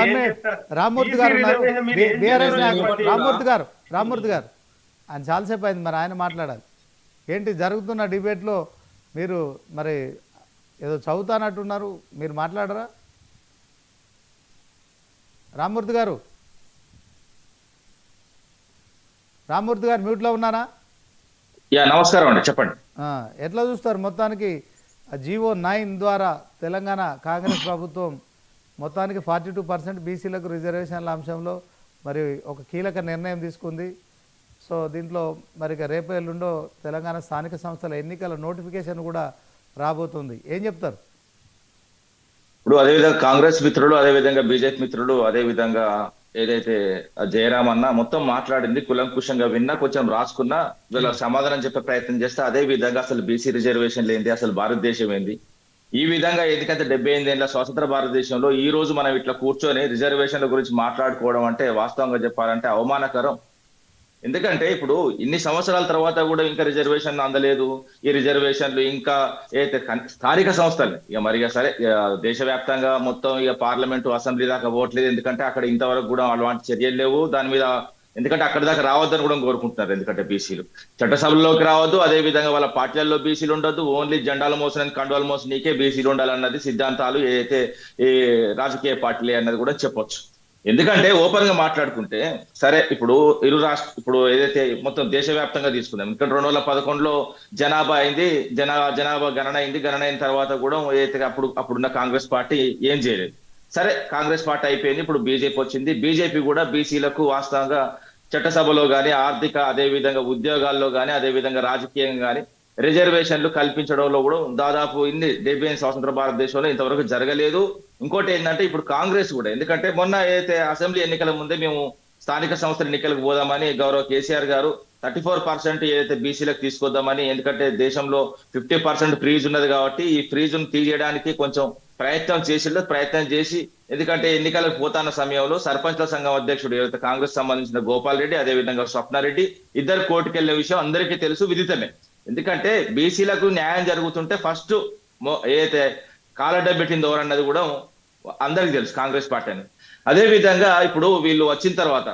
One minute? Rammurthy గారు ఉన్నారు. BRS. Rammurthy గారు రామ్మూర్తి గారు. ఆయన చాలాసేపు అయింది మరి ఆయన మాట్లాడాలి. ఏంటి జరుగుతున్న డిబేట్లో మీరు మరి ఏదో చదువుతానట్టున్నారు మీరు మాట్లాడరా? రామ్మూర్తి గారు. రామ్మూర్తి గారు మ్యూట్లో ఉన్నారా? యా నమస్కారం అండి చెప్పండి. ఆ, ఎట్లా చూస్తారు మొత్తానికి? జీవో నైన్ ద్వారా తెలంగాణ కాంగ్రెస్ ప్రభుత్వం మొత్తానికి ఫార్టీ టూ పర్సెంట్ బీసీలకు రిజర్వేషన్ల అంశంలో మరి ఒక కీలక నిర్ణయం తీసుకుంది. సో దీంట్లో మరి రేపు ఎల్లుండో తెలంగాణ స్థానిక సంస్థల ఎన్నికల నోటిఫికేషన్ కూడా రాబోతుంది. ఏం చెప్తారు? ఇప్పుడు అదేవిధంగా కాంగ్రెస్ మిత్రులు అదేవిధంగా బీజేపీ మిత్రులు అదేవిధంగా ఏదైతే జయరామ్ అన్న మొత్తం మాట్లాడింది కులంకుశంగా విన్నా కొంచెం రాసుకున్నా వీళ్ళకి సమాధానం చెప్పే ప్రయత్నం చేస్తే అదే విధంగా అసలు బీసీ రిజర్వేషన్లు ఏంటి అసలు భారతదేశం ఏంది? ఈ విధంగా ఎందుకంటే డెబ్బై ఎనిమిది ఏళ్ళ స్వతంత్ర భారతదేశంలో ఈ రోజు మనం ఇట్లా కూర్చొని రిజర్వేషన్ల గురించి మాట్లాడుకోవడం అంటే వాస్తవంగా చెప్పాలంటే అవమానకరం. ఎందుకంటే ఇప్పుడు ఇన్ని సంవత్సరాల తర్వాత కూడా ఇంకా రిజర్వేషన్ అందలేదు. ఈ రిజర్వేషన్లు ఇంకా అయితే స్థానిక సంస్థలు ఇక మరి సరే దేశవ్యాప్తంగా మొత్తం ఇక పార్లమెంటు అసెంబ్లీ దాకా పోవట్లేదు. ఎందుకంటే అక్కడ ఇంతవరకు కూడా అలాంటి చర్యలు లేవు. దాని మీద ఎందుకంటే అక్కడ దాకా రావద్దని కూడా కోరుకుంటున్నారు ఎందుకంటే బీసీలు. చట్టసభల్లోకి రావద్దు అదే విధంగా వాళ్ళ పార్టీలలో బీసీలు ఉండొద్దు ఓన్లీ జెండాలు మోసిన కండువాలు మోసిన నీకే బీసీలు ఉండాలన్నది సిద్ధాంతాలు ఏదైతే ఈ రాజకీయ పార్టీలే అన్నది కూడా చెప్పొచ్చు. ఎందుకంటే ఓపెన్గా మాట్లాడుకుంటే సరే ఇప్పుడు ఇరు రాష్ట్ర ఇప్పుడు ఏదైతే మొత్తం దేశవ్యాప్తంగా తీసుకుందాం ఇక్కడ రెండు వేల పదకొండులో జనాభా అయింది జనా జనాభా గణన అయింది గణన అయిన తర్వాత కూడా ఏదైతే అప్పుడు అప్పుడున్న కాంగ్రెస్ పార్టీ ఏం చేయలేదు. సరే కాంగ్రెస్ పార్టీ అయిపోయింది. ఇప్పుడు బీజేపీ వచ్చింది. బీజేపీ కూడా బీసీలకు వాస్తవంగా చట్టసభలో కానీ ఆర్థిక అదే విధంగా ఉద్యోగాల్లో కానీ అదే విధంగా రాజకీయంగా కానీ రిజర్వేషన్లు కల్పించడంలో కూడా దాదాపు ఇన్ని డెబ్బై స్వతంత్ర భారతదేశంలో ఇంతవరకు జరగలేదు. ఇంకోటి ఏంటంటే ఇప్పుడు కాంగ్రెస్ కూడా ఎందుకంటే మొన్న ఏదైతే అసెంబ్లీ ఎన్నికల ముందే మేము స్థానిక సంస్థల ఎన్నికలకు పోదామని గౌరవ కేసీఆర్ గారు థర్టీ ఫోర్ పర్సెంట్ ఏదైతే బీసీలకు తీసుకొద్దామని ఎందుకంటే దేశంలో ఫిఫ్టీ పర్సెంట్ ఫ్రీజ్ ఉన్నది కాబట్టి ఈ ఫ్రీజ్ను తీయడానికి కొంచెం ప్రయత్నం చేసిండు ప్రయత్నం చేసి ఎందుకంటే ఎన్నికలకు పోతాన్న సమయంలో సర్పంచ్ల సంఘం అధ్యక్షుడు ఏదైతే కాంగ్రెస్ సంబంధించిన గోపాల్ రెడ్డి అదే విధంగా స్వప్నారెడ్డి ఇద్దరు కోర్టుకెళ్ళే విషయం అందరికీ తెలుసు విదితమే. ఎందుకంటే బీసీలకు న్యాయం జరుగుతుంటే ఫస్ట్ ఏదైతే కాలడ్డ పెట్టింది ఎవరన్నది కూడా అందరికి తెలుసు కాంగ్రెస్ పార్టీ అని అదే విధంగా ఇప్పుడు వీళ్ళు వచ్చిన తర్వాత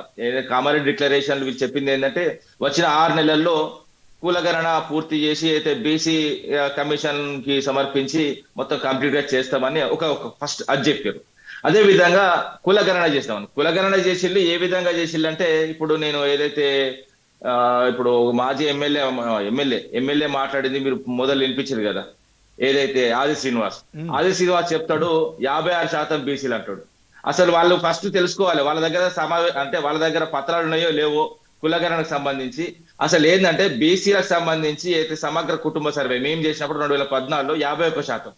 కామారెడ్డి డిక్లరేషన్ వీళ్ళు చెప్పింది ఏంటంటే వచ్చిన ఆరు నెలల్లో కులగణన పూర్తి చేసి అయితే బీసీ కమిషన్కి సమర్పించి మొత్తం కంప్లీట్గా చేస్తామని ఒక ఒక ఫస్ట్ అది చెప్పారు. అదే విధంగా కులగణన చేస్తామని కులగణన చేసిళ్ళు ఏ విధంగా చేసిళ్ళు అంటే ఇప్పుడు నేను ఏదైతే ఇప్పుడు మాజీ ఎమ్మెల్యే ఎమ్మెల్యే ఎమ్మెల్యే మాట్లాడింది మీరు మొదలు వినిపించారు కదా. ఏదైతే ఆది శ్రీనివాస్. ఆది శ్రీనివాస్ చెప్తాడు యాభై ఆరు శాతం బీసీలు అంటాడు. అసలు వాళ్ళు ఫస్ట్ తెలుసుకోవాలి వాళ్ళ దగ్గర సమావే అంటే వాళ్ళ దగ్గర పత్రాలు ఉన్నాయో లేవో కులగణనకు సంబంధించి అసలు ఏంటంటే బీసీలకు సంబంధించి అయితే సమగ్ర కుటుంబ సర్వే మేము చేసినప్పుడు రెండు వేల పద్నాలుగులో యాభై ఒక్క శాతం.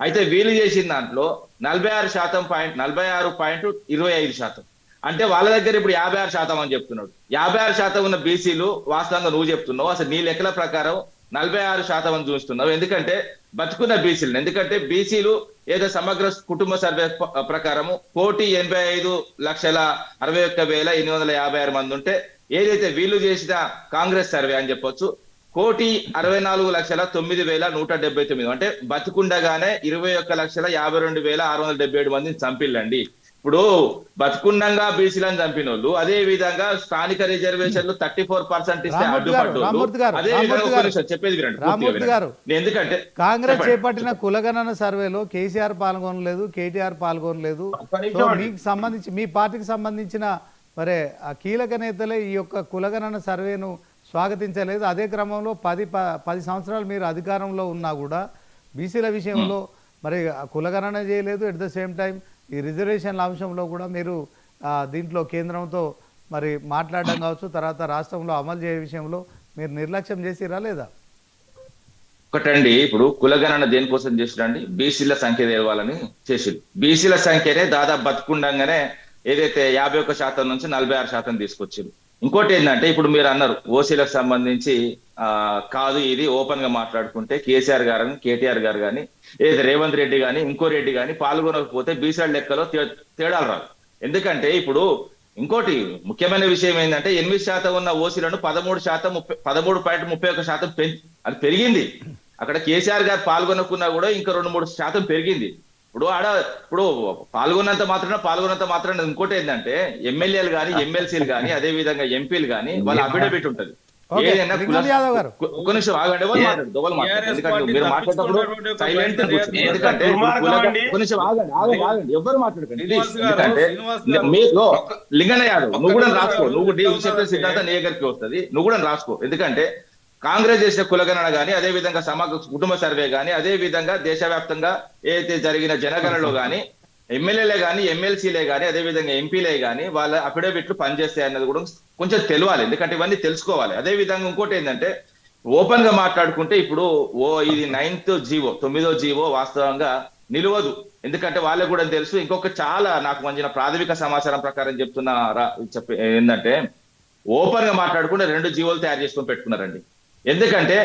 అయితే వీళ్ళు చేసిన దాంట్లో నలభై ఆరు శాతం పాయింట్ నలభై ఆరు పాయింట్ ఇరవై ఐదు శాతం. అంటే వాళ్ళ దగ్గర ఇప్పుడు యాభై ఆరు శాతం అని చెప్తున్నాడు. యాభై ఆరు శాతం ఉన్న బీసీలు వాస్తవంగా నువ్వు చెప్తున్నావు. అసలు నీ లెక్కల ప్రకారం నలభై ఆరు శాతం అని చూస్తున్నావు. ఎందుకంటే బతుకున్న బీసీలు ఎందుకంటే బీసీలు ఏదో సమగ్ర కుటుంబ సర్వే ప్రకారము కోటి ఎనభై ఐదు లక్షల అరవై ఒక్క వేల ఎనిమిది వందల యాభై ఆరు మంది ఉంటే ఏదైతే వీళ్ళు చేసిన కాంగ్రెస్ సర్వే అని చెప్పొచ్చు కోటి అరవై నాలుగు లక్షల తొమ్మిది వేల నూట డెబ్బై తొమ్మిది అంటే బతుకుండగానే ఇరవై ఒక్క లక్షల యాభై రెండు వేల ఆరు వందల డెబ్బై ఏడు మందిని చంపిల్లండి ఇప్పుడు బతుకుండంగా బీసీలను చంపిన వాళ్ళు అదే విధంగా స్థానిక రిజర్వేషన్లు థర్టీ ఫోర్ పర్సెంట్ ఇస్తే నిమిషం చెప్పేది వినండి ఎందుకంటే కాంగ్రెస్. చేపట్టిన కులగణన సర్వేలో కేసీఆర్ పాల్గొనలేదు కేటీఆర్ పాల్గొనలేదు. మీకు సంబంధించి మీ పార్టీకి సంబంధించిన మరి ఆ కీలక నేతలే ఈ యొక్క కులగణన సర్వేను స్వాగతించలేదు. అదే క్రమంలో పది ప- పది సంవత్సరాలు మీరు అధికారంలో ఉన్నా కూడా బీసీల విషయంలో మరి ఆ కులగణన చేయలేదు. ఎట్ ద సేమ్ టైం ఈ రిజర్వేషన్ల అంశంలో కూడా మీరు దీంట్లో కేంద్రంతో మరి మాట్లాడడం కావచ్చు తర్వాత రాష్ట్రంలో అమలు చేయ విషయంలో మీరు నిర్లక్ష్యం చేసిరా లేదా? ఒకటండి ఇప్పుడు కులగణన దేనికోసం చేసిరండి? బీసీల సంఖ్య తెలవాలని చేసిండు బీసీల సంఖ్యనే దాదాపు బతుకుండగానే ఏదైతే యాభై ఒక్క శాతం నుంచి నలభై ఆరు శాతం తీసుకొచ్చింది ఇంకోటి ఏంటంటే ఇప్పుడు మీరు అన్నారు ఓసీలకు సంబంధించి ఆ కాదు ఇది ఓపెన్గా మాట్లాడుకుంటే కేసీఆర్ గారు కేటీఆర్ గారు కానీ ఏదైతే రేవంత్ రెడ్డి కానీ ఇంకో రెడ్డి కానీ పాల్గొనకపోతే బీసీఆర్ లెక్కలో తేడాలు రావు. ఎందుకంటే ఇప్పుడు ఇంకోటి ముఖ్యమైన విషయం ఏంటంటే ఎనిమిది శాతం ఉన్న ఓసీలను పదమూడు శాతం ముప్పై పదమూడు పాయింట్ ముప్పై ఒక్క శాతం పెంచి అది పెరిగింది. అక్కడ కేసీఆర్ గారు పాల్గొనకున్నా కూడా ఇంకా రెండు మూడు శాతం పెరిగింది. ఇప్పుడు ఆడ ఇప్పుడు పాల్గొన్నంత మాత్రాన పాల్గొన్నంత మాత్రాన ఇంకోటి ఏంటంటే ఎమ్మెల్యేలు కానీ ఎమ్మెల్సీలు కానీ అదే విధంగా ఎంపీలు కానీ వాళ్ళ అఫిడవిట్ ఉంటది. ఓకే, ఏదైనా లింగం కుల- యాదవ్ గారు. కు- ఒక్క నిమిషం ఆగండి ఎవరు మాట్లాడదు మీరు మాట్లాడేటప్పుడు ఒక సైలెంట్. ఎందుకంటే. ఒక్క నిమిషం ఆగండి ఆగండి ఆగండి. ఎవరు మాట్లాడకండి? ఎందుకంటే. మీరు లింగన్న యాదవ్ నువ్వు కూడా రాసుకో. నువ్వు నీ ఉంటే- సిద్ధాంతం నీ దగ్గరికి వస్తుంది. నువ్వు కూడా రాసుకో. ఎందుకంటే కాంగ్రెస్ చేసిన కులగణన కానీ అదే విధంగా సమగ్ర కుటుంబ సర్వే కానీ అదే విధంగా దేశవ్యాప్తంగా ఏదైతే జరిగిన జనగణలో కానీ ఎమ్మెల్యేలే కానీ ఎమ్మెల్సీలే కానీ అదే విధంగా ఎంపీలే కానీ వాళ్ళ అఫిడవిట్లు పనిచేస్తాయి అన్నది కూడా కొంచెం తెలియాలి. ఎందుకంటే ఇవన్నీ తెలుసుకోవాలి. అదే విధంగా ఇంకోటి ఏంటంటే ఓపెన్గా మాట్లాడుకుంటే ఇప్పుడు ఓ ఇది నైన్త్ జీవో తొమ్మిదో జీవో వాస్తవంగా నిలవదు. ఎందుకంటే వాళ్ళకు కూడా తెలుసు. ఇంకొక చాలా నాకు మంచిన ప్రాథమిక సమాచారం ప్రకారం చెప్తున్న ఏంటంటే ఓపెన్గా మాట్లాడుకుంటే రెండు జీవోలు తయారు చేసుకొని పెట్టుకున్నారండి. ఎందుకంటే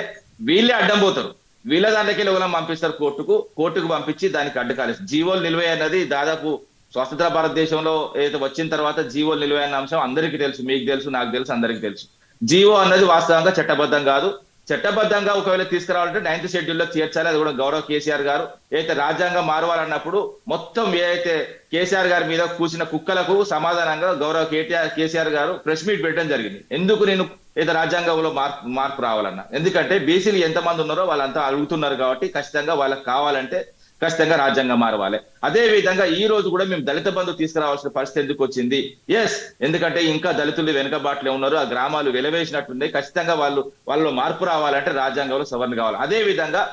వీళ్ళే అడ్డం పోతారు. వీళ్ళ దాంట్లోకి ఎవరైనా పంపిస్తారు కోర్టుకు కోర్టుకు పంపించి దానికి అడ్డకాలి జీవోలు నిల్వే అన్నది దాదాపు స్వతంత్ర భారతదేశంలో ఏదైతే వచ్చిన తర్వాత జీవోలు నిల్వే అన్న అంశం అందరికీ తెలుసు మీకు తెలుసు నాకు తెలుసు అందరికీ తెలుసు. జీవో అన్నది వాస్తవంగా చట్టబద్ధం కాదు. చట్టబద్ధంగా ఒకవేళ తీసుకురావాలంటే నైన్త్ షెడ్యూల్లో చేర్చాలి అది కూడా గౌరవ కేసీఆర్ గారు. ఏదైతే రాజ్యాంగం మారవాలన్నప్పుడు మొత్తం ఏదైతే కేసీఆర్ గారి మీద కూసిన కుక్కలకు సమాధానంగా గౌరవ కేటీఆర్ కేసీఆర్ గారు ప్రెస్ మీట్ పెట్టడం జరిగింది. ఎందుకు నేను ఏదో రాజ్యాంగంలో మార్పు మార్పు రావాలన్నా. ఎందుకంటే బీసీలు ఎంతమంది ఉన్నారో వాళ్ళంతా అడుగుతున్నారు కాబట్టి ఖచ్చితంగా వాళ్ళకి కావాలంటే ఖచ్చితంగా రాజ్యాంగం మారవాలి. అదే విధంగా ఈ రోజు కూడా మేము దళిత బంధు తీసుకురావాల్సిన పరిస్థితి ఎందుకు వచ్చింది? ఎస్ ఎందుకంటే ఇంకా దళితులు వెనుకబాటులో ఉన్నారు ఆ గ్రామాలు వెలవేసినట్టుంది ఖచ్చితంగా వాళ్ళు వాళ్ళు మార్పు రావాలంటే రాజ్యాంగంలో సవరణ కావాలి. అదే విధంగా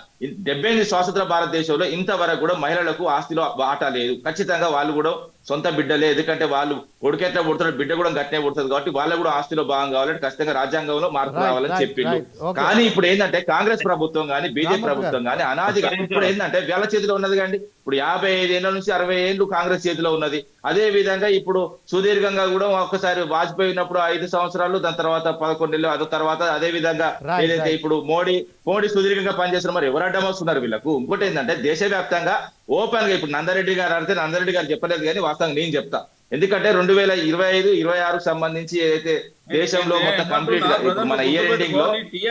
డెబ్బై ఎనిమిది స్వాతంత్ర భారతదేశంలో ఇంతవరకు కూడా మహిళలకు ఆస్తిలో వాటా లేదు. ఖచ్చితంగా వాళ్ళు కూడా సొంత బిడ్డలే ఎందుకంటే వాళ్ళు కొడుకెట్లా పుడుతున్నారు బిడ్డ కూడా గట్టినే పుడుతుంది కాబట్టి వాళ్ళకు కూడా ఆస్తిలో భాగం కావాలంటే ఖచ్చితంగా రాజ్యాంగంలో మార్పు రావాలని చెప్పిండు. కానీ ఇప్పుడు ఏంటంటే కాంగ్రెస్ ప్రభుత్వం కానీ బీజేపీ ప్రభుత్వం కానీ అనాదిగా ఇప్పుడు ఏంటంటే వేల చేతిలో ఉన్నది కండి. ఇప్పుడు యాభై ఐదు ఏళ్ళ నుంచి అరవై ఏళ్ళు కాంగ్రెస్ చేతిలో ఉన్నది. అదే విధంగా ఇప్పుడు సుదీర్ఘంగా కూడా ఒక్కసారి వాజ్పేయి ఉన్నప్పుడు ఐదు సంవత్సరాలు దాని తర్వాత పదకొండేళ్ళు అదో తర్వాత అదే విధంగా ఏదైతే. ఇప్పుడు మోడీ మోడీ సుదీర్ఘంగా పనిచేస్తున్నారు మరి ఎవరు అడ్డం వస్తున్నారు వీళ్ళకు? ఇంకోటి ఏంటంటే దేశవ్యాప్తంగా ఓపెన్గా ఇప్పుడు నందారెడ్డి గారు అడిగితే నందారెడ్డి గారు చెప్పలేదు కానీ వాస్తవంగా నేను చెప్తా. ఎందుకంటే రెండు వేల ఇరవై ఐదు ఇరవై ఆరు సంబంధించి ఏదైతే దేశంలో మొత్తం కంప్లీట్గా మన ఇయర్ ఎండింగ్లో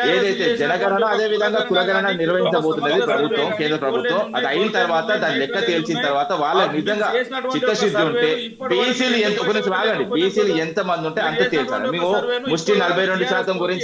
ఏదైతే జనగణన అదే విధంగా కులగణన నిర్వహించబోతున్నది ప్రభుత్వం కేంద్ర ప్రభుత్వం. అది అయిన తర్వాత దాని లెక్క తేల్చిన తర్వాత వాళ్ళ నిజంగా చిత్తశుద్ధి ఉంటే బీసీలు ఎంత గురించి ఆగండి బీసీలు ఎంత మంది ఉంటే అంత తేల్చాలి. మేము ముస్లిం నలభై రెండు శాతం గురించి